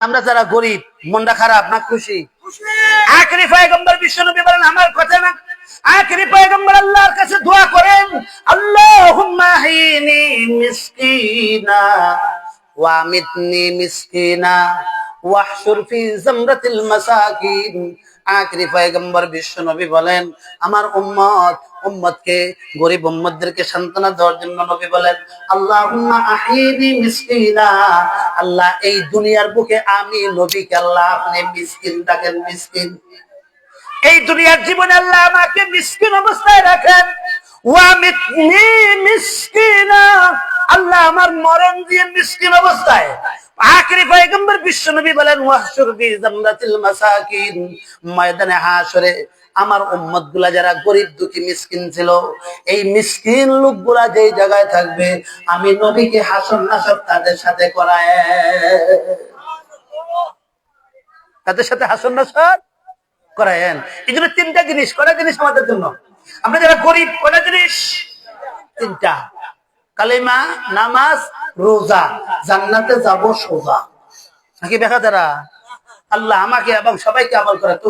আমরা যারা গরিব, মনটা খারাপ না খুশি? আখরি বিশ্বনবী বলেন, আমার কথা না। আখরি পয়গম্বর আল্লাহর কাছে দোয়া করেন, আল্লাহুম্মা ওয়া বিশ্বনবী বলেন, আমার উম্মত উম্মতকে, গরিব উম্মতদেরকে সান্ত্বনা দেওয়ার জন্য নবী বলেন আল্লাহ আল্লাহ, এই দুনিয়ার বুকে আমি নবীকে, আল্লাহ আপনি মিসকিন ডাকেন মিসকিন। এই দুনিয়ার জীবনে আল্লাহ আমাকে মিসকিন অবস্থায় রাখেন। ওয়ামিতনি মিসকিনা আল্লাহ আমার মরণ দিয়ে মিসকিন অবস্থায়। আখরি পয়গম্বর বলেন ময়দানে হাশরে আমার উম্মতগুলা যারা গরিব দুঃখী মিসকিন ছিল, এই মিসকিন লোকগুলা জায়গায় থাকবে, আমি নবীকে নাসর তাদের সাথে করায়। তাদের সাথে নাসর করায়েন। তিনটা জিনিস, কটা জিনিস আমাদের জন্য? আমরা যারা গরিব, কটা জিনিস? তিনটা। কালিমা, নামাজ, রোজা। জান্নাতে যাব সোজা। নাকি দেখা যারা? আল্লাহ আমাকে এবং সবাইকে আমল করে তো